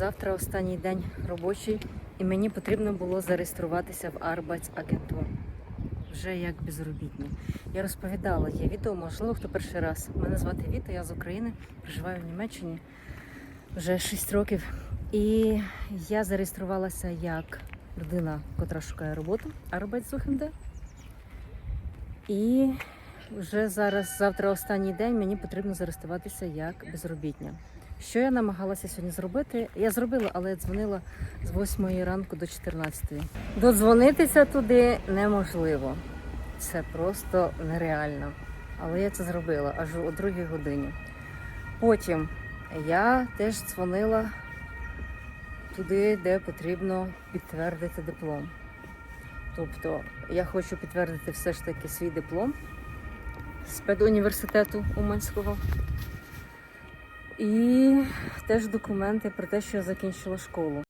Завтра останній день робочий, і мені потрібно було зареєструватися в Арбайцагенту. Вже як безробітні. Я розповідала, є відео, можливо, хто перший раз. Мене звати Віта, я з України, проживаю в Німеччині вже 6 років. І я зареєструвалася як людина, котра шукає роботу, Arbeitssuchende. І вже зараз, завтра останній день, мені потрібно зареєструватися як безробітня. Що я намагалася сьогодні зробити? Я зробила, але я дзвонила з 8 ранку до 14. Додзвонитися туди неможливо. Це просто нереально. Але я це зробила аж о 2 годині. Потім я теж дзвонила туди, де потрібно підтвердити диплом. Тобто я хочу підтвердити все ж таки свій диплом з педуніверситету Уманського. І теж документи про те, що я закінчила школу.